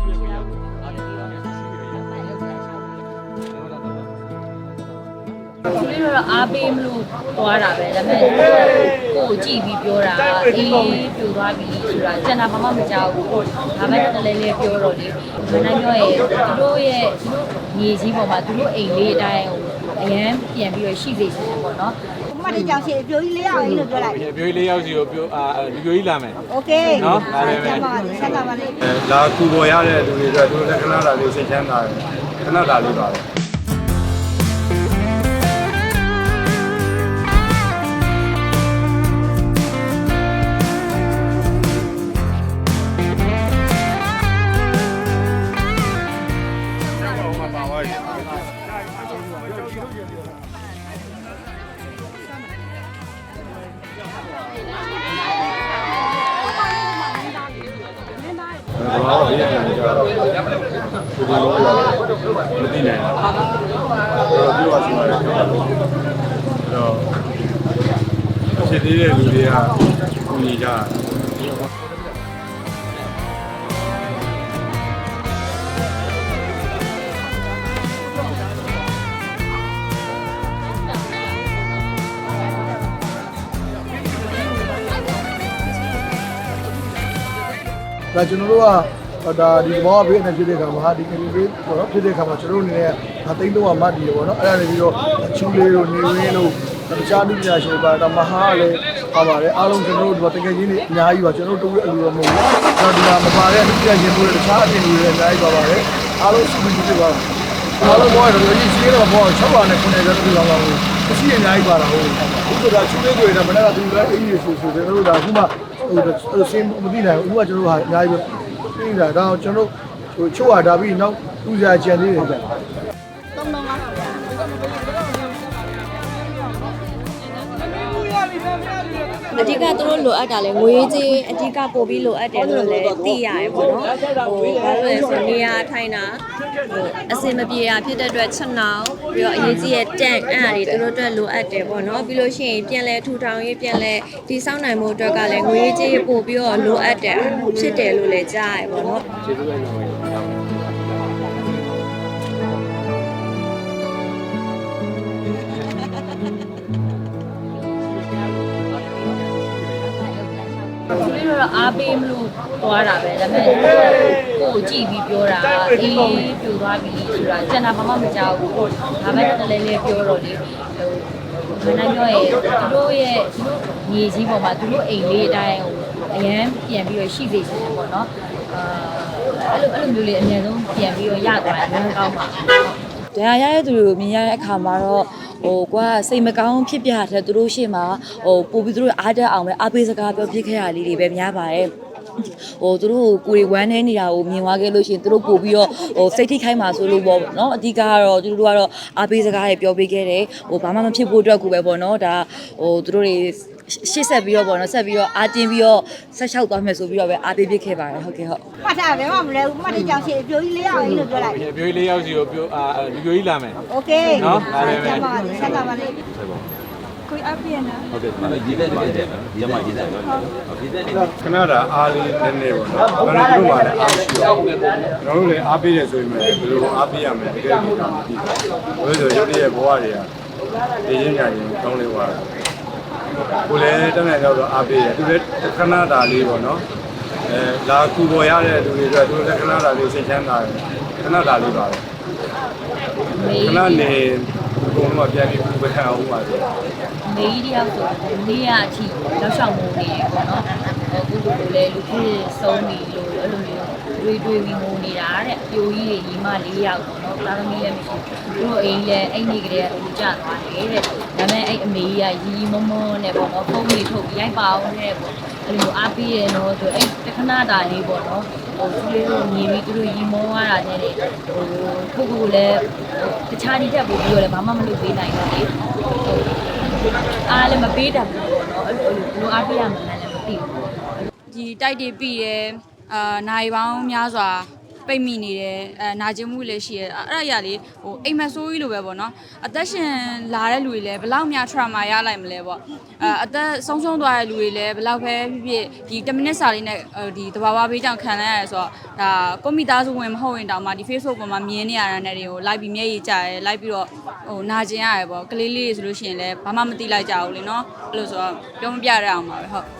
သူလေးတော့အားပေးမလို့သွားတာပဲဒါပေမဲ့ကိုယ့်ကိုကြည့်ပြီးပြောတာအေးပြိုသွားပြီဆိုတာကျန်တာဘာမှမကြောက်ဘူးဒါပေမဲ့တလဲလဲပြောတော့လေမနိုင်ပြောရဲ့သူတို့ရဲ့သူတို့ညီကြီးပေါ်မှာသူတို့အိမ်လေးအတိုင်းဟိုအရန်ပြန်ပြီးတော့ရှိစေချင်တယ်ပေါ့နော်မှ တ်တဲ့ကြောင်ရှင်အပြိုကြီးလေးအောင်လို့ပြောလိုက် အပြိုကြီးလေးယောက်စီကိုပြောအာဒီပြိုကြီးလာမယ် โอเค နော်ဒါပဲပဲ ဆက်ပါပါလေဆက်ပါပါလေ အဲလာကူပေါ်ရတဲ့လူတွေအတွက်သူတို့လည်းခဏလာလေးစိတ်ချမ်းသာတယ်ခဏလာလေးပါပဲ ဘာလို့ဒီနေ့ကြာတော့ဒီလိုမသိနိုင်ဘူး။တော့ပြောရစီပါတယ်။တော့ဖြစ်သေးတဲ့လူတွေကကူညီကြတာဒါကျွန်တော်တို့က ဒါဒီဘောဘေးနဲ့ဖြစ်တဲ့ခါမှာဒီကလေးလေးပေါ့နော်ဖြစ်တဲ့ခါမှာကျွန်တော်တို့အနေနဲ့အသိန်းတော့မှတ်ဒီပေါ့နော်အဲ့ဒါနေပြီးတော့အချူလေးတို့နေရင်းတို့တခြားလူပညာရှင်ပါဒါမဟာလည်းပါပါတယ်အားလုံးကျွန်တော်တို့ဒီတကယ်ကြီးနေအများကြီးပါကျွန်တော်တို့တူတဲ့အလူတော့မဟုတ်ဘူးကျွန်တော်ဒီမှာမပါတဲ့လူပညာရှင်တို့တခြားအပြင်လူတွေလည်းအများကြီးပါပါတယ်အားလုံးစုပြီးဖြစ်ပါအားလုံးဘောရတော့ဒီစီးတော့ဘော6ပါနဲ့9နဲ့တူလောင်းလောင်းအစီအများကြီးပါတာဟုတ်အခုကချူလေးတွေနဲ့မနေ့ကသူလည်းအင်းကြီးဆူဆူကျွန်တော်တို့ဒါအခုမှဟိုစင်းမသိနိုင်ဘူးအခုကကျွန်တော်တို့ဟာအများကြီးပဲ ပြီးတာဒါကျွန်တော်ဟိုချုပ်ရဒါပြီးနောက်သူစရာကြံသေးတယ်ဗျ အဓိကသူတို့လိုအပ်တာလဲငွေကြေးအဓိကပို့ပြီးလိုအပ်တယ်လို့လည်းသိရတယ်ပေါ့နော်ဟိုဘာလို့လဲဆိုနေရာထိုင်တာဟိုအစင်မပြေတာဖြစ်တဲ့အတွက်ချက်နောင်ပြီးတော့အရေးကြီးရဲ့တန့်အဲ့အရာတွေသူတို့အတွက်လိုအပ်တယ်ပေါ့နော်ပြီးလို့ရှိရင်ပြန်လဲထူထောင်ရေးပြန်လဲတည်ဆောက်နိုင်မှုအတွက်ကလည်းငွေကြေးပို့ပြီးတော့လိုအပ်တယ်ဖြစ်တယ်လို့လည်းကြားရတယ်ပေါ့နော် သူလေးတော့အားပေးမလို့သွားတာပဲဒါပေမဲ့ကိုယ့်ကိုကြည့်ပြီးပြောတာအေးပြိုသွားပြီဆိုတာကျန်တာဘာမှမကြောက်ဘူးဒါပေမဲ့တလဲလဲပြောတော့လေဟိုမနိုင်ပြောရဲ့သူတို့ရဲ့သူတို့ညီကြီးပေါ်မှာသူတို့အိမ်လေးအတိုင်းဟိုအရန်ပြန်ပြီးတော့ရှိစေချင်တယ်ပေါ့နော်အာအဲ့လိုအဲ့လိုမျိုးလေးအများဆုံးပြန်ပြီးတော့ရသွားတယ်အများကောင်းပါတရားရတဲ့သူတွေကိုမြင်ရတဲ့အခါမှာတော့ ဟိုကွာစိတ်မကောင်းဖြစ်ပြတဲ့သူတို့ရှေ့မှာဟိုပို့ပြီးသူတို့အားတက်အောင်ပဲအားပေးစကားပြောဖြစ်ခဲ့ရလေးတွေပဲများပါတယ်ဟိုသူတို့ကိုယ်ဝမ်းနေနေတာကိုမြင်သွားခဲ့လို့ရှိရင်သူတို့ပို့ပြီးတော့ဟိုစိတ်ထိခိုက်မှာဆိုလို့ပေါ့နော်အဓိကကတော့သူတို့ကတော့အားပေးစကားတွေပြောပေးခဲ့တယ်ဟိုဘာမှမဖြစ်ဖို့အတွက်ကိုပဲပေါ့နော်ဒါဟိုသူတို့တွေ ရှေ့ဆက်ပြီးတော့ပေါ့နော်ဆက်ပြီးတော့အားတင်းပြီးတော့ဆက်လျှောက်သွားမယ်ဆိုပြီးတော့ပဲအားပေးဖြစ်ခဲ့ပါတယ်ဟုတ်ကဲ့ဟုတ် မှတ်တာဘယ်မှမလဲဘူးမှတ်တဲ့ကြောင်ရှင်အပြိုကြီးလေးအောင်လို့ပြောလိုက် အပြိုကြီးလေးယောက်စီကိုပြောအာဒီပြိုကြီးလာမယ် โอเค နော်ဒါပဲပဲ ဆက်ပါပါလေဆက်ပါပါလေ ဟုတ်ကဲ့ ရေးတဲ့ရေးတဲ့ဒီမှာရေးတဲ့ရေးတဲ့ ခဏတာအားလေးနည်းနည်းပေါ့နော်။ဘာလို့တို့မှလည်းအားရှိတော့ကျွန်တော်တို့လည်းအားပေးတယ်ဆိုရင်လည်းဘယ်လိုအားပေးရမလဲတကယ်ကိုမသိဘူး။ဘယ်လိုဆိုရုပ်တရက်ဘဝတွေကဒီရင်းညာရင်ကောင်းလေးသွားတယ်။ ကိုလည်းတက်နေတော့အားပေးတယ်။သူလည်းခဏတာလေးပေါ့နော်။အဲလာကူပေါ်ရတဲ့လူတွေအတွက်သူလည်းခဏတာလေးစိတ်ချမ်းသာတယ်။ခဏတာလေးပါပဲ။မေးခဏနေဘုံတော့ပြန်ပြီးပူပန်အောင်ပါဆိုမေးတယောက်ဆိုနေ့ရအထိလောက်ရှောင်မှုနေတယ်ပေါ့နော်ဟိုကုကုလည်းလူဖြစ်ဆုံးပြီလို့အဲ့လိုမျိုး တွေးတွေးပြီးငိုနေတာတဲ့ပြိုကြီးတွေညီမ၄ယောက်ပေါ့နော်သားသမီးလည်းမရှိဘူးသူတို့အိမ်လည်းအိမ်နေကလေးကလူကြသွားတယ်တဲ့ဒါပေမဲ့အဲ့အမေကြီးကရီရီမွန်းမွန်းနဲ့ပေါ့နော်ဖုန်းလေးထုတ်ပြီးရိုက်ပါအောင်တဲ့ပေါ့အဲ့လိုအားပေးရတော့ဆိုအဲ့တခဏတာလေးပေါ့နော်ဟိုသူလေးတို့ညီပြီးသူတို့ရီမွန်းသွားတာနဲ့လေဟိုကုကုလည်းတခြားဒီတက်ပို့ပြီးတော့လည်းဘာမှမလုပ်ပေးနိုင်တော့လေဟိုအားလည်းမပေးတတ်ဘူးပေါ့နော်အဲ့လိုအဲ့လိုဘယ်လိုအားပေးရမှန်းလည်းမသိဘူးဒီတိုက်တွေပြီးတယ် အာနိုင်ပေါင်းများစွာပိတ်မိနေတယ်အဲနာကျင်မှုလည်းရှိတယ်အဲ့အဲ့ဒါကြီးဟိုအိမ်မက်ဆိုးကြီးလိုပဲပေါ့နော်အသက်ရှင်လာတဲ့လူတွေလည်းဘယ်လောက်များ trauma ရလိုက်မလဲပေါ့အဲအသက်ဆုံးရှုံးသွားတဲ့လူတွေလည်းဘယ်လောက်ပဲဖြစ်ဖြစ်ဒီ10 minute စာလေးနဲ့ဒီတဘာဝဘေးကြောင့်ခံလိုက်ရတယ်ဆိုတော့ဒါကွန်ပျူတာဆိုဝင်မဟုတ်ရင်တောင်မှဒီ Facebook ပေါ်မှာမြင်နေရတဲ့နေတွေကို like ပြီးမျက်ရည်ကျရဲ like ပြီးတော့ဟိုနာကျင်ရတယ်ပေါ့ကလေးလေးတွေဆိုလို့ရှိရင်လည်းဘာမှမသိလိုက်ကြဘူးလေနော်အဲ့လိုဆိုတော့ပြောမပြရအောင်ပါပဲဟုတ်